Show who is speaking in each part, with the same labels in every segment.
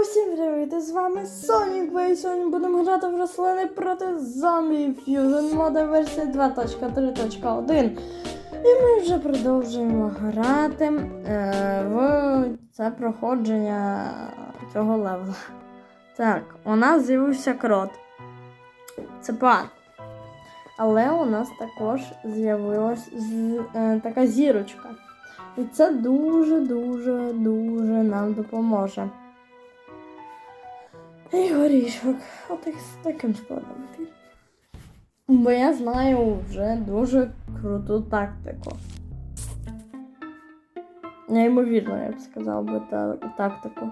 Speaker 1: Усім привіт! З вами Сонік Бей. Сьогодні будемо грати в рослини проти зомбі Fusion мода версія 2.3.1. І ми вже продовжуємо грати е, в це проходження цього левела. Так, у нас з'явився крот. Це пан. Але у нас також з'явилась е, така зірочка. І це дуже-дуже дуже нам допоможе. І горішок. Отак з таким складом. Бо я знаю вже дуже круту тактику. Неймовірно, я б сказав би та, тактику.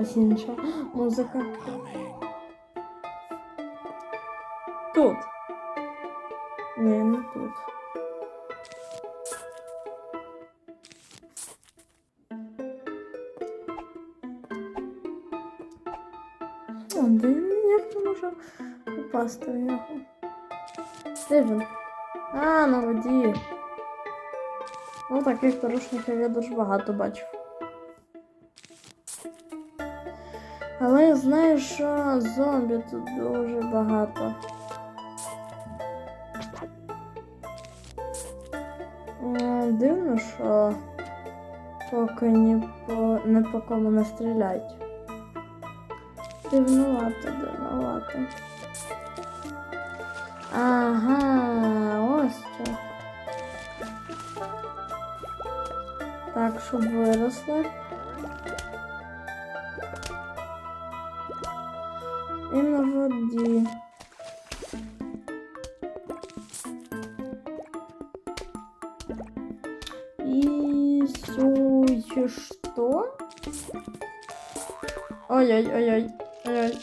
Speaker 1: Якась інша музика. Тут. Ні, не тут. О, де як не можу попасти в нього? Де? А, на воді. Ну, таких порушників я дуже багато бачив. Але я знаю, що зомбі тут дуже багато. Дивно, що поки ні по, не по кому не стріляють. Дивнувато, дивнувато. Ага, ось що. Так, щоб виросли. І на воді. И сю... что? Ой-ой-ой-ой. Ой-ой.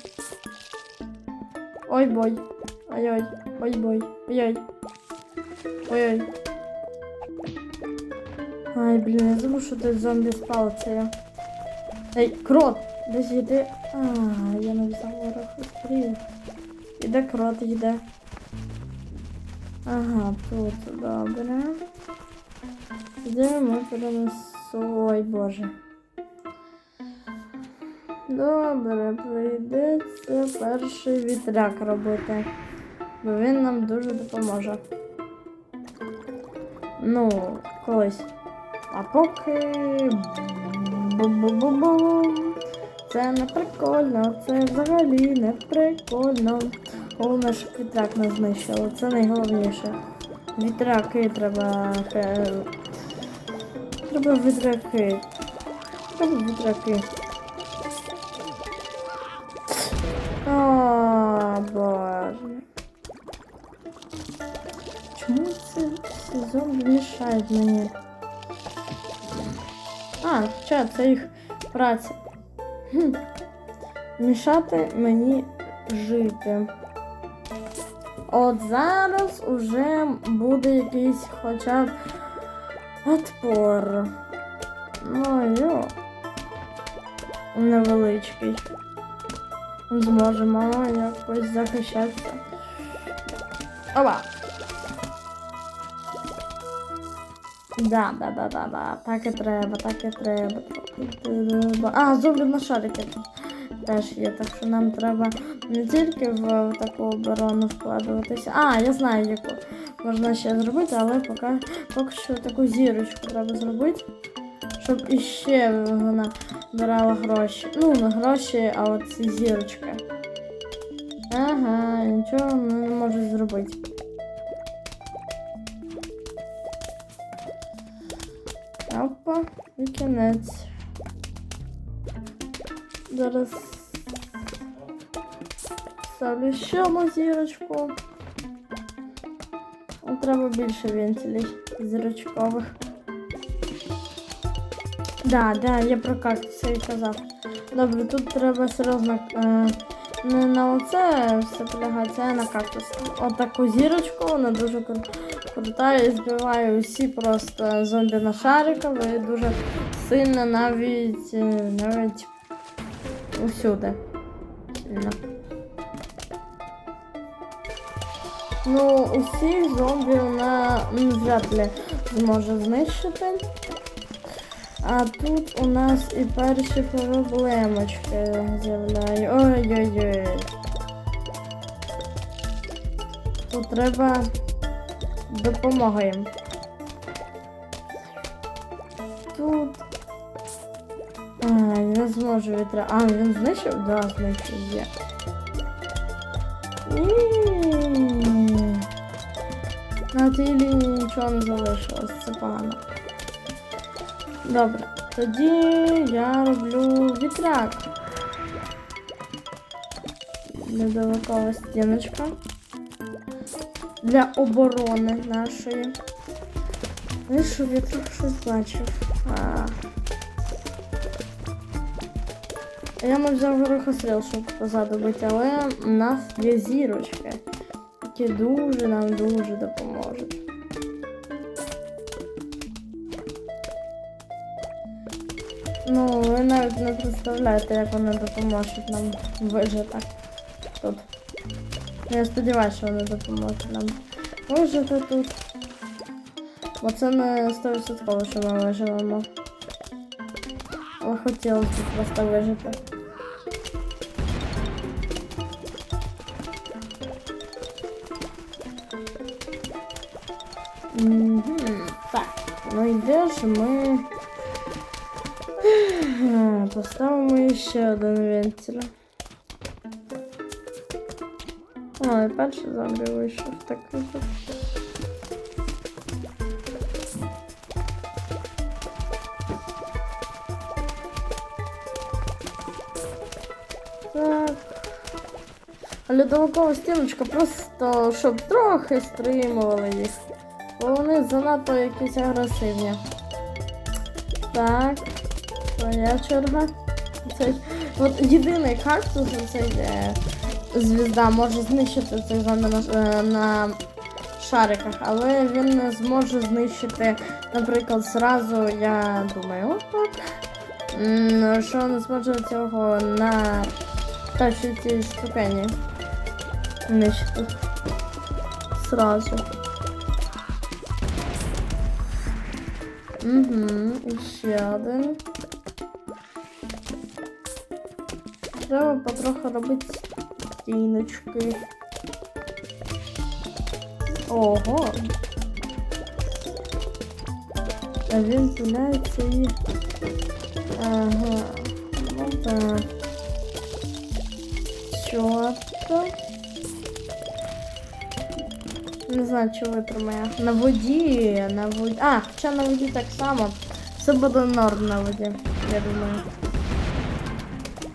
Speaker 1: Ой-бой. Ой-ой. Ой-бой. Ой-ой. Ой-ой. Ай, блін, я забув, що тут зомбі з палицею. Ей, крот! Десь йде. А, я взяв ворог відкрив. Іде крот, йде. Ага, тут добре. Де ми перенесу. Ой, боже. Добре, прийдеться перший вітряк робити. Бо він нам дуже допоможе. Ну, колись. А поки. Бу-бу-бу-бу. Це не прикольно, це взагалі не прикольно. Головне, щоб вітряк не знищили. Це найголовніше. Вітряки треба. е, Треба вітряки. Треба вітряки. О, боже. Чому це зомбі мішають мені? А, хоча це їх праця. Хм. Мішати мені жити. От зараз уже буде якийсь хоча б отпор. Ну, йо. Невеличкий. Зможемо якось захищатися. Опа! Да, да, да, да, да. Так і треба, так і треба. А, зомбі на шарики теж є, так що нам треба не тільки в таку оборону вкладуватися. А, я знаю, яку можна ще зробити, але поки, поки що таку зірочку треба зробити, щоб іще вона брала гроші. Ну, не гроші, а от ці зірочки. Ага, нічого не можу зробити. Опа, і кінець. Зараз ставлю ще одну зірочку. Треба більше вентилей зірочкових. Да, да, я про кактуси і казав. Добре, тут треба серйозно е, не на оце все полягати, а на кактус. Отаку зірочку, вона дуже кру- крута і збиває усі просто зомбі на шарикові і дуже сильно навіть е, навіть усюди. Ну, усіх зомбі вона ли зможе знищити. А тут у нас і перші проблемочки з'являють. Ой-ой-ой. Тут треба допомога їм. Зможу вітра. А, він знищив? Да, знищив є. На тій лінії нічого не залишилось, це погано. Добре, тоді я роблю вітряк. Недалекова стіночка. Для оборони нашої. І що вітряк щось бачив. А. Я не взяв горохостріл, щоб позаду бити, але в нас є зірочки, які дуже нам дуже допоможуть. Ну, ви навіть не представляєте, як вони допоможуть нам вижити тут. Я сподіваюся, що вони допоможуть нам вижити тут. Бо це не 100% що ми виживемо. Але хотілося б просто вижити. Мгм. Так, ну і де ж ми Ех, поставимо ще один вентиль. О, і перший зомбі вийшов такий. от. Так. Льодовикова стіночка просто, щоб трохи стримували їх. Бо вони занадто якісь агресивні. Так, твоя черга. Цей, от єдиний кактус, цей е, звізда, може знищити цей зомбі на, е, на шариках, але він не зможе знищити, наприклад, зразу, я думаю, м, Що не зможе цього на першій цій ступені знищити. Сразу. Угу, і ще один. Треба потроху робити стіночки. Ого. А він туляється і... Ага. Ну так. Чітко. Не знаю, чого чи витримає. На воді, на воді. А, хоча на воді так само. Все буде норм на воді, я думаю.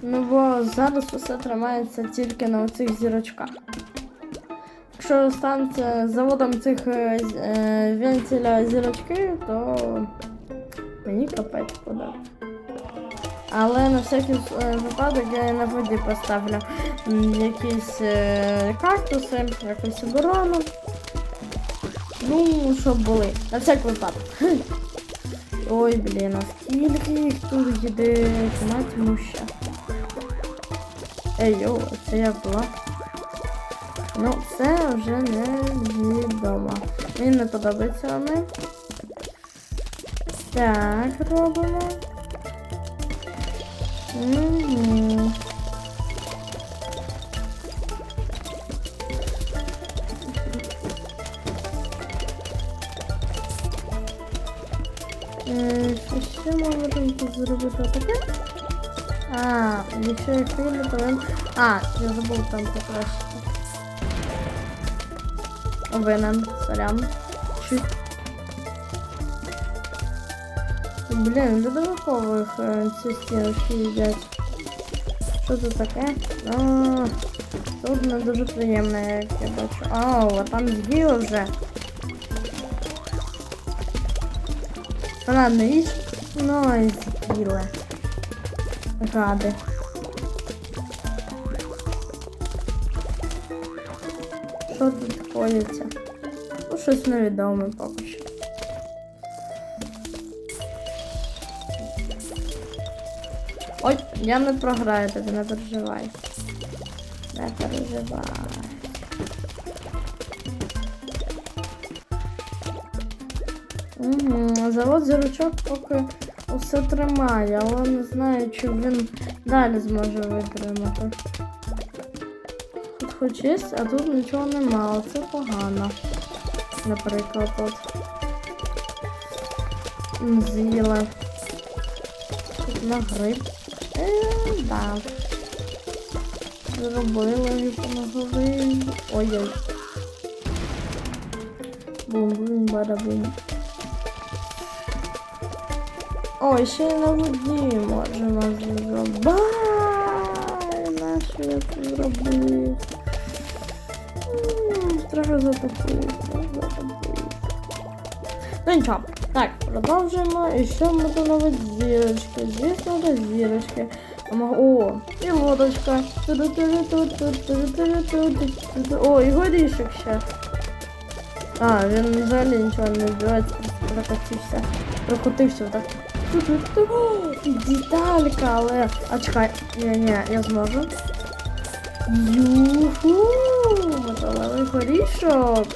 Speaker 1: Ну бо зараз усе тримається тільки на оцих зірочках. Якщо станеться заводом цих е, е, вентиля зірочки, то мені капець буде. Але на всякий е, випадок я на воді поставлю якісь е, кактуси, якусь оборону. Ну, щоб були. На всяк випадок. Ой, блін, а скільки їх тут їде, мать муща. Ей, йоу, це я була. Ну, це вже не відомо. Мені не подобаються вони. Так, робимо. Угу. Що ми можемо тут зробити таке? А, якщо я хвилю, то. А, я забув там покращити. Винен, сорян. Чуть. Блін, ледовикових е, ці стіночки їдять. Що таке? А, тут не дуже приємно, як я бачу. Ау, а там з'їли вже. Ладно, їсть. Ну і з'їли. Гади. Що тут коїться? Ну, щось невідоме поки Я не програю тебе не переживай. Не переживай. Угу, Завод зірочок поки усе тримає, але не знаю, чи він далі зможе витримати. Тут хоч є, а тут нічого нема, це погано. Наприклад, от. З'їла. Тут на гриб. Да. Зробили гіпногови. Ой-ой. Бум-бум, бада-бум. Ой, ще й на воді можемо зробити. Бай! Нащо я це зробив? Треба затопити. Ну нічого. Так, продовжуємо. І що ми тут новить зірочки? Звісно, до зірочки. О, і лодочка. О, і горішок ще. А, він взагалі нічого не вбивається, просто прокотився. Прокотився так. Ту-ту-ту. О, І деталька, але. А чекай, ні, ні, я зможу. Юху! Металевий горішок.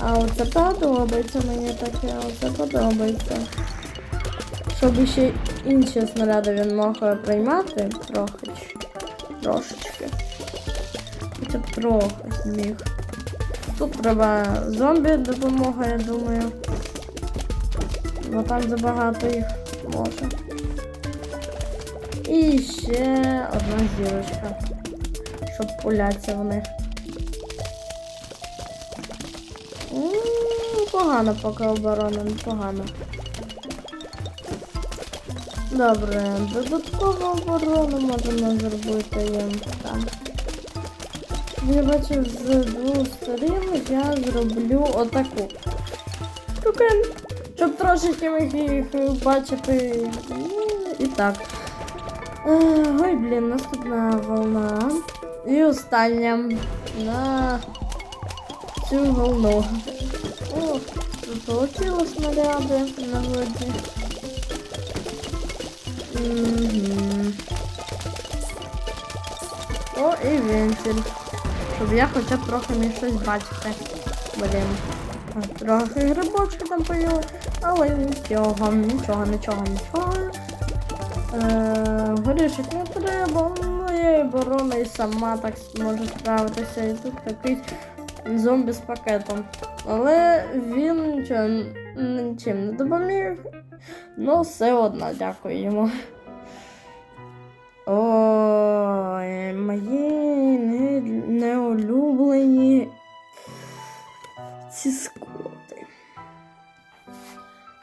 Speaker 1: А оце подобається мені таке, оце подобається. Щоб ще інші снаряди він мог е, приймати трохи. Трошечки. Б трохи зміг. Тут треба зомбі допомога, я думаю. Бо там забагато їх може. І ще одна зірочка. Щоб пулятися в них. Погано поки оборона, непогано. Добре, додаткову оборону можемо зробити їм там. Я бачив з двох сторін я зроблю отаку. Штукен. Щоб трошечки міг їх бачити. І так. Е, Ой, блін, наступна волна. І остання на цю волну. Тут снаряди на воді. Мгм. О, і вентиль. Щоб я хоча б трохи міг щось бачити. Блін. Трохи грибочки там поїли, але нічого, нічого, нічого, нічого. Е, горішок не треба, моєї оборона і сама так може справитися. І тут такий зомбі з пакетом. Але він нічим не допоміг. Ну, все одно, дякую йому. Ой, мої не, неулюблені ці скоти.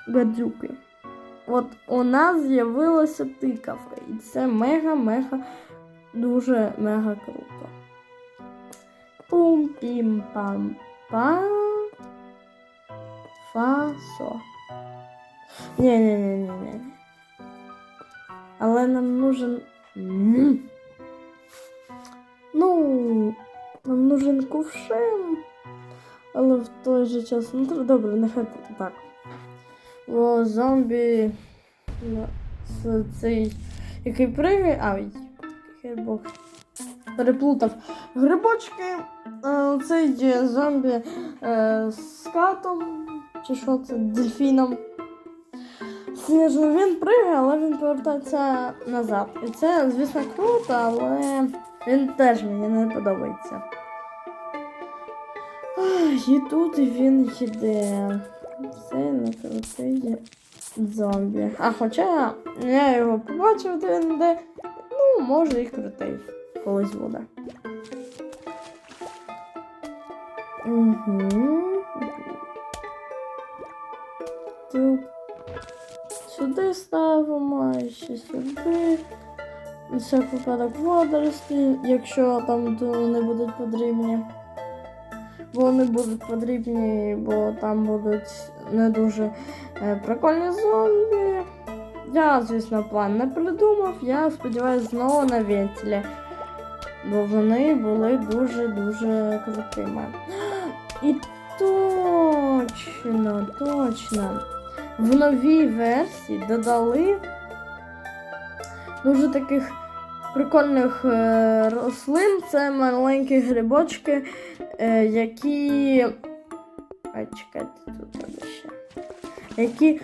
Speaker 1: Гадюки. От у нас з'явилася тикавка, і це мега-мега дуже мега круто. пум пім пам па фа со ні ні ні ні ні Але нам нужен. Ну, нам нужен кувшин. Але в той же час. Ну добре, нехай так. Бо зомбі ну, цей, який пригає. А, ой, який. Переплутав грибочки. е, Цей зомбі е, з катом. Чи що? Дельфіном. Сніжно він пригає, але він повертається назад. І це, звісно, круто, але він теж мені не подобається. Ах, І тут він йде. Це не крутий зомбі. А хоча я його побачив, де він йде. Ну, може і крутий. Колись буде. Угу. Сюди ставимо, і ще сюди. На всяк випадок водорості, якщо там вони будуть потрібні. Бо вони будуть потрібні, бо там будуть не дуже е, прикольні зомбі. Я, звісно, план не придумав. Я сподіваюся знову на вентилі. Бо вони були дуже-дуже крутими. І точно, точно. В новій версії додали дуже таких прикольних е, рослин. Це маленькі грибочки, е, які. А, чекайте, тут треба ще. які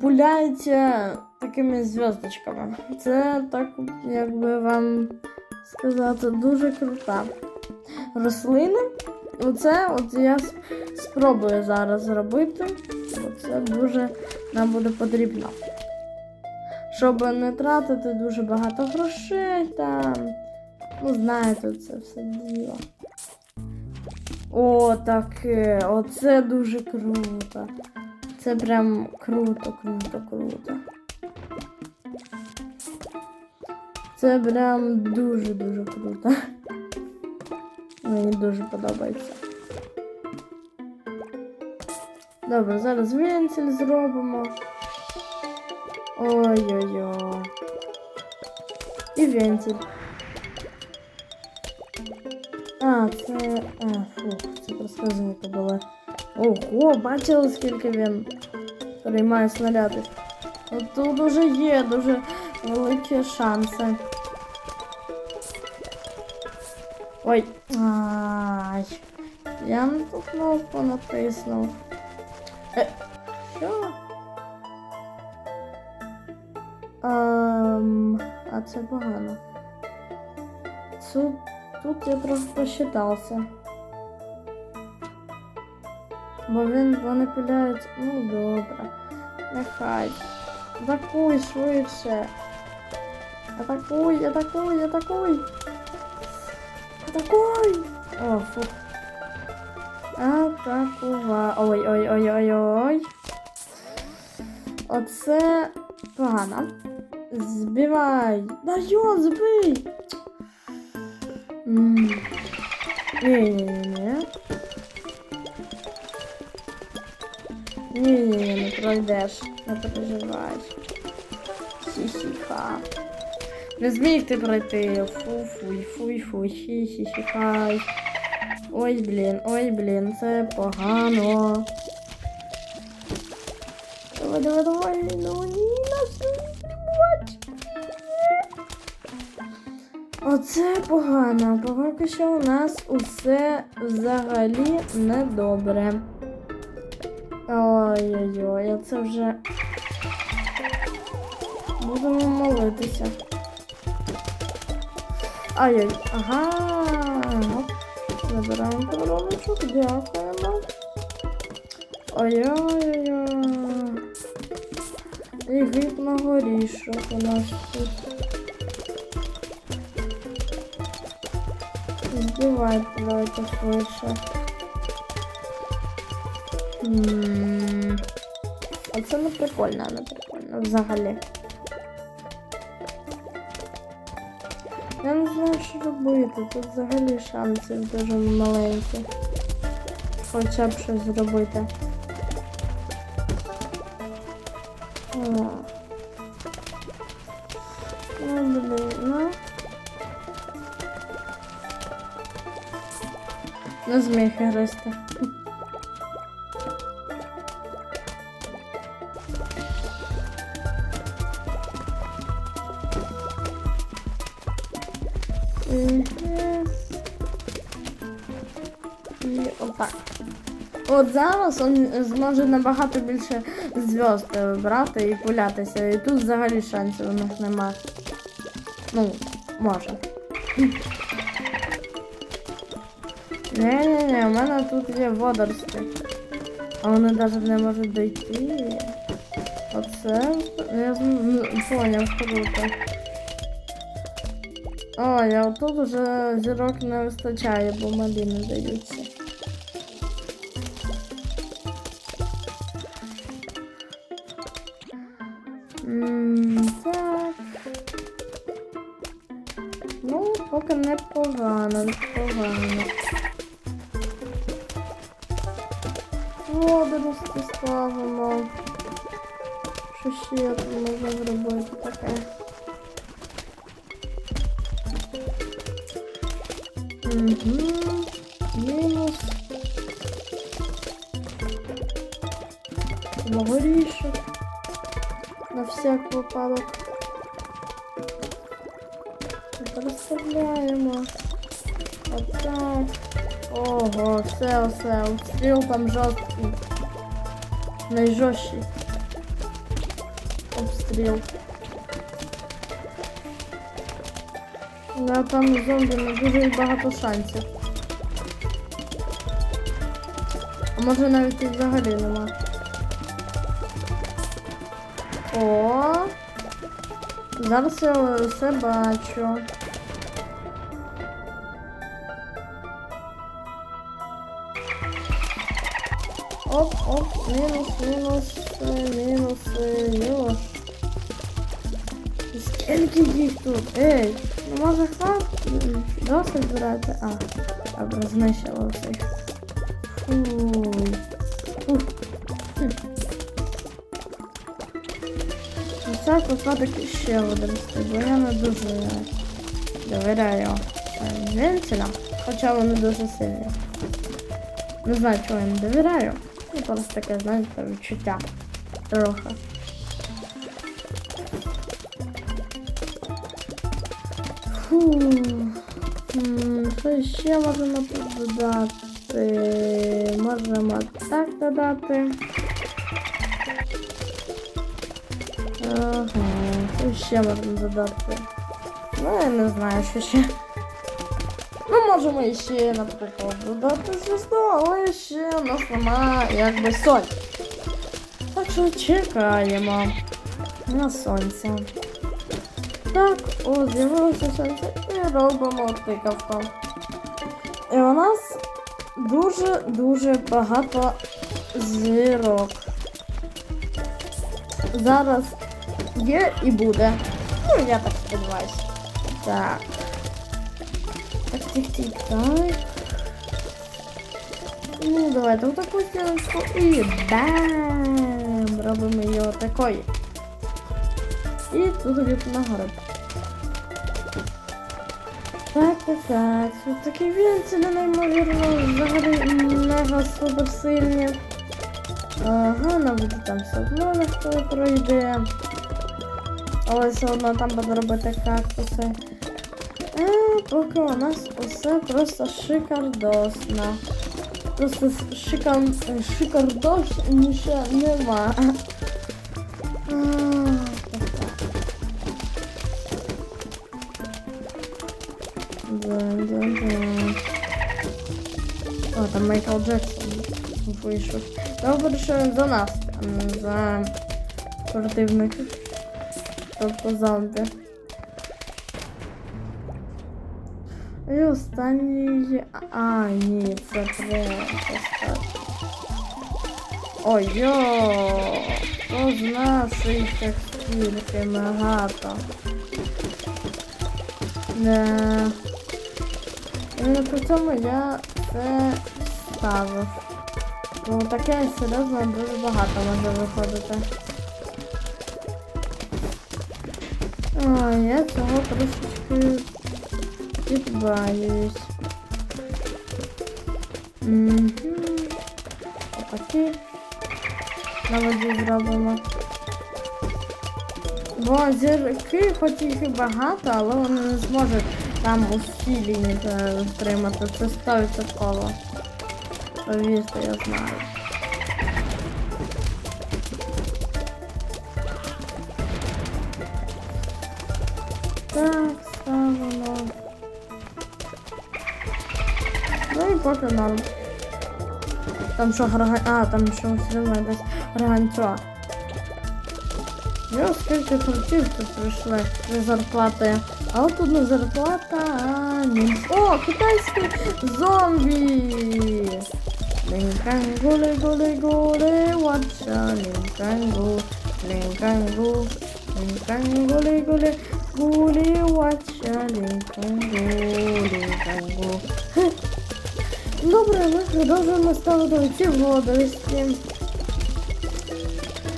Speaker 1: пуляються такими зв'язочками. Це так, як би вам сказати, дуже крута рослина. Оце от я спробую зараз зробити, це дуже нам буде потрібно. Щоб не тратити дуже багато грошей там. Ну, знаєте, це все діло. О, таке. Оце дуже круто. Це прям круто, круто, круто. Це прям дуже-дуже круто. Мені дуже подобається. Добре, зараз вентиль зробимо. Ой-ой-ой. І вентиль. А, це. А, фух, це просто звуки були. Ого, бачили, скільки він приймає снарядів. От тут уже є дуже великі шанси. Ой. Ай. Я не ту кнопку натиснув. Що? Ем, а це погано. Тут, тут я трохи посчитався. Бо він вони пиляють. Ну добре. Нехай. Атакуй швидше. Атакуй, атакуй, атакуй. Атакуй! О, фух. Атакува. Ой, ой, ой, ой, ой. Оце погано. Збивай. Да йо, збий. Ні-ні-ні. Ні-ні-ні, не пройдеш. Не переживай. Хі-хі-ха. Не зміг ти пройти. Фу-фуй, фуй-фуй, хі-хі-хі-хай. Ой, блін, ой, блін, це погано. Давай, давай, давай, ну ні, нас не. Оце погано. Поки що у нас усе взагалі недобре. Ой-ой-ой, це вже будемо молитися. Ай-ой, ага. Оп. Забираємо коробочок, дякуємо. Ой-ой-ой. І гриб на горішок у нас тут. Збивайте, давайте швидше. Оце не прикольно, не прикольно взагалі. Що робити. Тут взагалі шанси дуже маленькі. Хоча б щось зробити. Ну, блін, ну. Не зміг гристи. От зараз він зможе набагато більше зв'язд е, брати і пулятися. І тут взагалі шансів у них нема. Ну, може. Не-не-не, у мене тут є водорості. А вони навіть не можуть дойти. Оце я ну, поняв круто. Ой, а тут уже зірок не вистачає, бо малі не даються. На всяк випадок. Розставляємо. Отак. Ого, все, все. Стріл там жорсткий. Найжорсткий. стріл. Да, там зомбі не дуже багато шансів. А може навіть і взагалі нема. О! Зараз я все бачу. Оп, оп, мінус, мінус, мінус, мінус. Скільки їх тут? Ей, ну може хватить? Досить збирати? А, добре, знищила всіх. Фуй. Фух. Хм. На ще один бо я не дуже довіряю вентилям, хоча вони дуже сильні. Не знаю, чого я не довіряю. Ну, просто таке, знаєте, відчуття. Трохи. Фу. Що ще можемо тут додати? Можемо так додати. Що ще можемо додати? Ну, я не знаю, що ще. Ну, можемо іще, наприклад, додати звізду, але ще у нас нема якби сонь. Так що чекаємо на сонце. Так, о, з'явилося сонце і робимо тикавку. І у нас дуже-дуже багато зірок. Зараз є і буде. Ну, я так сподіваюся. Так. Так, тих, тих, так. Ну, давайте отаку стіночку і бам! Робимо її отакої. І тут віп на город. Так, так, так. Ось такі вінці, неймовірно, взагалі мега супер сильні. Ага, навіть там все одно ніхто пройде. Але все одно там буде робити кактуси. А поки у нас усе просто шикардосно. Просто шикар... шикардосніше нема. А, так, так. Да, да, да. О, там Майкл Джексон вийшов. Добре, що він за нас, а не за противників. Зомбі. І останній. А, ні, це просто. Ой-йо! Хто знав, що їх так стільки багато. Не. Іменно при цьому я це ставив. Бо таке серйозно дуже багато може виходити. А, я цього трошечки підбаюсь. Угу. Отакі на воді зробимо. Бо зірки, хоч їх і багато, але вони не зможуть там усі лінії е, втримати. Це 100%. Повірте, я знаю. Ну норм. Там що грага... А, там що все одно якась гарганцюа. Йо, скільки харчів тут прийшли з зарплати. А от тут не зарплата, а ні. О, китайський зомбі! Лінкангу, лігу, лігу, лівача, лінкангу, лінкангу, лінкангу, лігу, лігу, лівача, лінкангу, лінкангу. Добре, ми продовжуємо ставити ці водорості.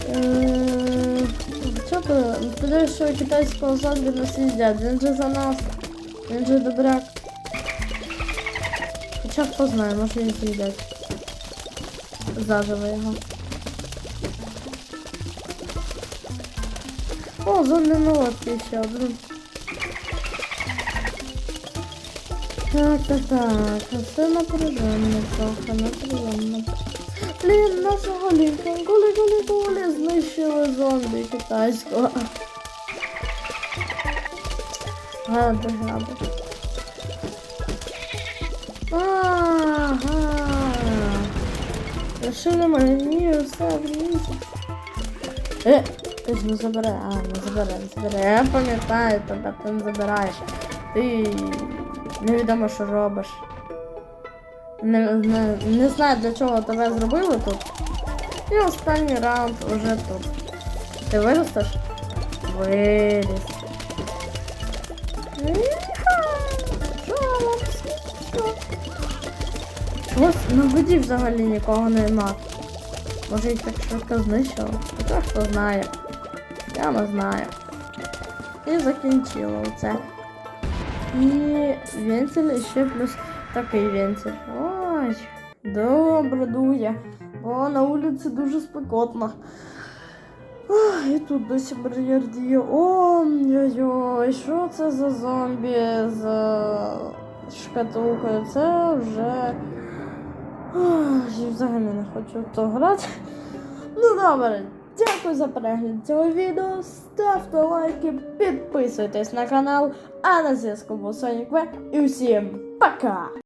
Speaker 1: Е, Що то? Сподіваюсь, що китайського зомбі нас їдять. Він же за нас. Він же добряк. Хоча хто знає, може і з'їдять. Заживо його. О, зомбі молотки ще один. Так, так, так. Все напряженно трохи, напряженно. Блін, нашого гулі, знищили зомбі китайського. Гади, гади. Ага. Лишили мені все місяць. Е, ти ж не забере, а, не забере, не забере. Я пам'ятаю тебе, ти не забираєш. Ти невідомо, що робиш. Не, не, не знаю, для чого тебе зробили тут. І останній раунд уже тут. Ти виростеш? Виріс. Чогось на воді взагалі нікого нема. Може їх так швидко знищило? Хоча хто знає. Я не знаю. І закінчила оце. І вентиль ще плюс такий вентиль. Ой, добре дує. Бо на вулиці дуже спекотно. І тут досі бар'єр діє. Ой-ой-ой, що це за зомбі з е, шкатулкою? Це вже. Ой, взагалі не хочу в то грати. Ну добре, дякую за перегляд цього відео. Ставте лайки, підписуйтесь на канал. А на зв'язку був Сонік В. І всім пока!